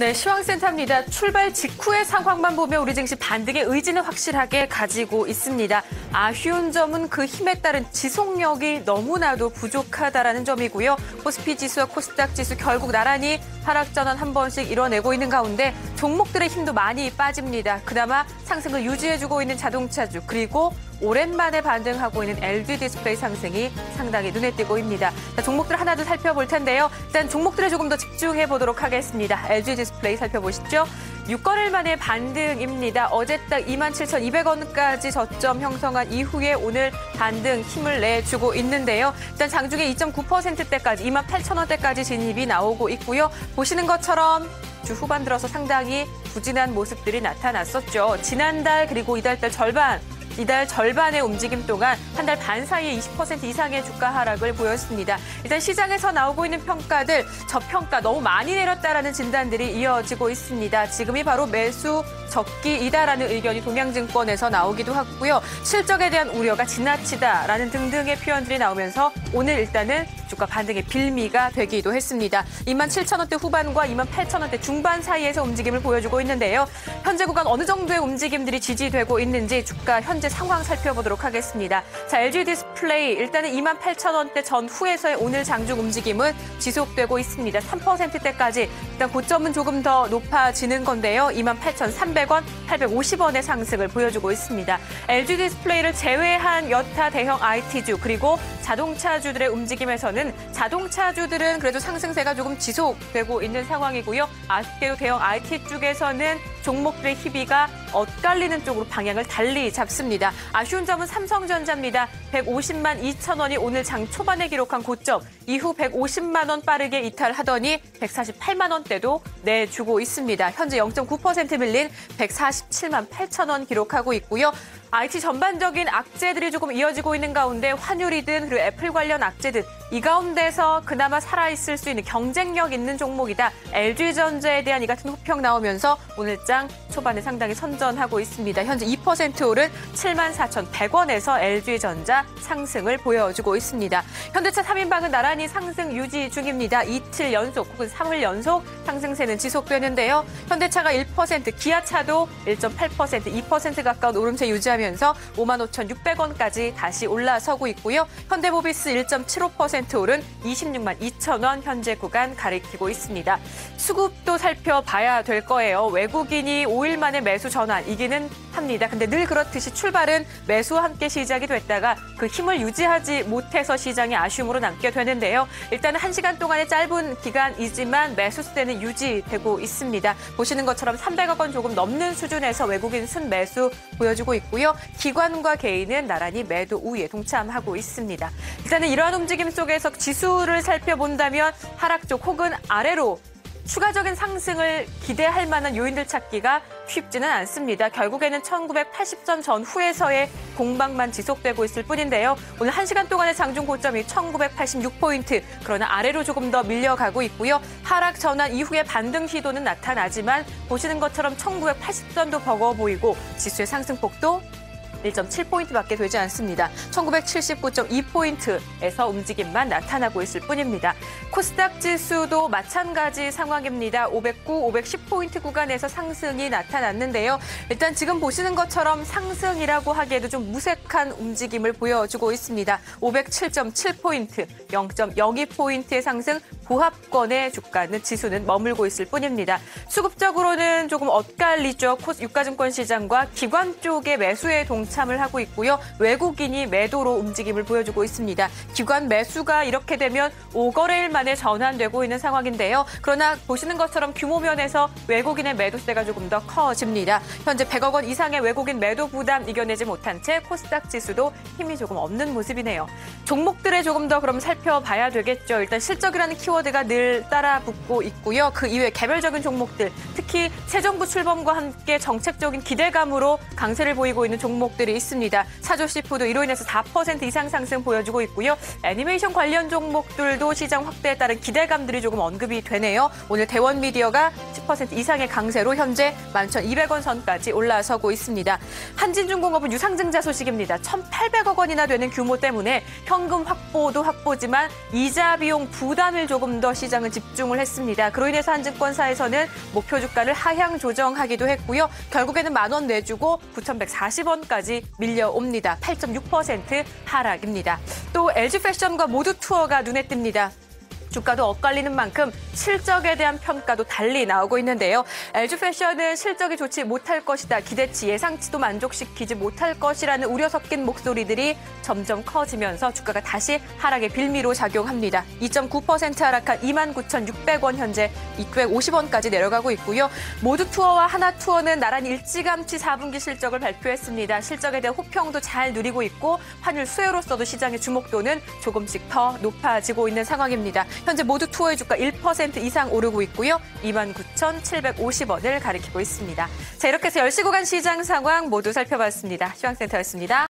네, 시황센터입니다. 출발 직후의 상황만 보면 우리 증시 반등의 의지는 확실하게 가지고 있습니다. 아쉬운 점은 그 힘에 따른 지속력이 너무나도 부족하다라는 점이고요. 코스피 지수와 코스닥 지수 결국 나란히 하락 전환 한 번씩 이뤄내고 있는 가운데 종목들의 힘도 많이 빠집니다. 그나마 상승을 유지해주고 있는 자동차주 그리고 오랜만에 반등하고 있는 LG 디스플레이 상승이 상당히 눈에 띄고 있습니다. 자, 종목들 하나도 살펴볼 텐데요. 일단 종목들에 조금 더 집중해 보도록 하겠습니다. LG 디스플레이 살펴보시죠. 6거래일 만에 반등입니다. 어제 딱 27,200원까지 저점 형성한 이후에 오늘 반등 힘을 내주고 있는데요. 일단 장중에 2.9%대까지 28,000원대까지 진입이 나오고 있고요. 보시는 것처럼 주 후반 들어서 상당히 부진한 모습들이 나타났었죠. 지난달 그리고 이달 달 절반 이달 절반의 움직임 동안 한 달 반 사이에 20% 이상의 주가 하락을 보였습니다. 일단 시장에서 나오고 있는 평가들 저평가 너무 많이 내렸다라는 진단들이 이어지고 있습니다. 지금이 바로 매수 적기이다라는 의견이 동양증권에서 나오기도 하고요. 실적에 대한 우려가 지나치다라는 등등의 표현들이 나오면서 오늘 일단은 주가 반등의 빌미가 되기도 했습니다. 27,000원대 후반과 28,000원대 중반 사이에서 움직임을 보여주고 있는데요. 현재 구간 어느 정도의 움직임들이 지지되고 있는지 주가 현재 상황 살펴보도록 하겠습니다. 자, LG 디스플레이 일단은 28,000원대 전후에서의 오늘 장중 움직임은 지속되고 있습니다. 3%대까지 일단 고점은 조금 더 높아지는 건데요. 28,300원, 850원의 상승을 보여주고 있습니다. LG 디스플레이를 제외한 여타 대형 IT주 그리고 자동차주들의 움직임에서는 자동차주들은 그래도 상승세가 조금 지속되고 있는 상황이고요. 아쉽게도 대형 IT 쪽에서는 종목들의 희비가 엇갈리는 쪽으로 방향을 달리 잡습니다. 아쉬운 점은 삼성전자입니다. 150만 2천 원이 오늘 장 초반에 기록한 고점, 이후 150만 원 빠르게 이탈하더니 148만 원대도 내주고 있습니다. 현재 0.9% 밀린 147만 8천 원 기록하고 있고요. IT 전반적인 악재들이 조금 이어지고 있는 가운데 환율이든 그리고 애플 관련 악재든 이 가운데서 그나마 살아있을 수 있는 경쟁력 있는 종목이다. LG전자에 대한 이 같은 호평 나오면서 오늘장 초반에 상당히 선전하고 있습니다. 현재 2% 오른 74,100원에서 LG전자 상승을 보여주고 있습니다. 현대차 3인방은 나란히 상승 유지 중입니다. 이틀 연속 혹은 3일 연속 상승세는 지속되는데요. 현대차가 1%, 기아차도 1.8%, 2% 가까운 오름세 유지하면서 55,600원까지 다시 올라서고 있고요. 현대모비스 1.75% 오른 26만 2천 원 현재 구간 가리키고 있습니다. 수급도 살펴봐야 될 거예요. 외국인이 5일 만에 매수 전환 이기는 합니다. 근데 늘 그렇듯이 출발은 매수와 함께 시작이 됐다가 그 힘을 유지하지 못해서 시장이 아쉬움으로 남게 되는데요. 일단은 1시간 동안의 짧은 기간이지만 매수세는 유지되고 있습니다. 보시는 것처럼 300억 원 조금 넘는 수준에서 외국인 순매수 보여주고 있고요. 기관과 개인은 나란히 매도 우위에 동참하고 있습니다. 일단은 이러한 움직임 속에서 지수를 살펴본다면 하락 쪽 혹은 아래로 추가적인 상승을 기대할 만한 요인들 찾기가 쉽지는 않습니다. 결국에는 1980전 전후에서의 공방만 지속되고 있을 뿐인데요. 오늘 1시간 동안의 장중 고점이 1986포인트, 그러나 아래로 조금 더 밀려가고 있고요. 하락 전환 이후의 반등 시도는 나타나지만 보시는 것처럼 1980전도 버거워 보이고 지수의 상승폭도 1.7포인트밖에 되지 않습니다. 1979.2포인트에서 움직임만 나타나고 있을 뿐입니다. 코스닥 지수도 마찬가지 상황입니다. 509, 510포인트 구간에서 상승이 나타났는데요. 일단 지금 보시는 것처럼 상승이라고 하기에도 좀 무색한 움직임을 보여주고 있습니다. 507.7포인트, 0.02포인트의 상승, 고합권의 주가는 지수는 머물고 있을 뿐입니다. 수급적으로는 조금 엇갈리죠. 코스 유가증권 시장과 기관 쪽의 매수에 동참을 하고 있고요. 외국인이 매도로 움직임을 보여주고 있습니다. 기관 매수가 이렇게 되면 5거래일 만에 전환되고 있는 상황인데요. 그러나 보시는 것처럼 규모 면에서 외국인의 매도세가 조금 더 커집니다. 현재 100억 원 이상의 외국인 매도 부담 이겨내지 못한 채 코스닥 지수도 힘이 조금 없는 모습이네요. 종목들에 조금 더 그럼 살펴봐야 되겠죠. 일단 실적이라는 키워드 키워드가 늘 따라붙고 있고요. 그 이외 개별적인 종목들, 특히 새 정부 출범과 함께 정책적인 기대감으로 강세를 보이고 있는 종목들이 있습니다. 사조 시푸드 이로 인해서 4% 이상 상승 보여주고 있고요. 애니메이션 관련 종목들도 시장 확대에 따른 기대감들이 조금 언급이 되네요. 오늘 대원 미디어가 10% 이상의 강세로 현재 11,200원 선까지 올라서고 있습니다. 한진중공업은 유상증자 소식입니다. 1,800억 원이나 되는 규모 때문에 현금 확보도 확보지만 이자 비용 부담을 조금 좀 더 시장은 집중을 했습니다. 그로 인해서 한증권사에서는 목표 주가를 하향 조정하기도 했고요. 결국에는 만 원 내주고 9,140원까지 밀려옵니다. 8.6% 하락입니다. 또 LG패션과 모두 투어가 눈에 띕니다. 주가도 엇갈리는 만큼 실적에 대한 평가도 달리 나오고 있는데요. LG패션은 실적이 좋지 못할 것이다. 기대치 예상치도 만족시키지 못할 것이라는 우려 섞인 목소리들이 점점 커지면서 주가가 다시 하락의 빌미로 작용합니다. 2.9% 하락한 29,600원 현재 250원까지 내려가고 있고요. 모두 투어와 하나 투어는 나란히 일찌감치 4분기 실적을 발표했습니다. 실적에 대한 호평도 잘 누리고 있고 환율 수혜로서도 시장의 주목도는 조금씩 더 높아지고 있는 상황입니다. 현재 모두 투어의 주가 1% 이상 오르고 있고요. 29,750원을 가리키고 있습니다. 자, 이렇게 해서 10시 구간 시장 상황 모두 살펴봤습니다. 시황센터였습니다.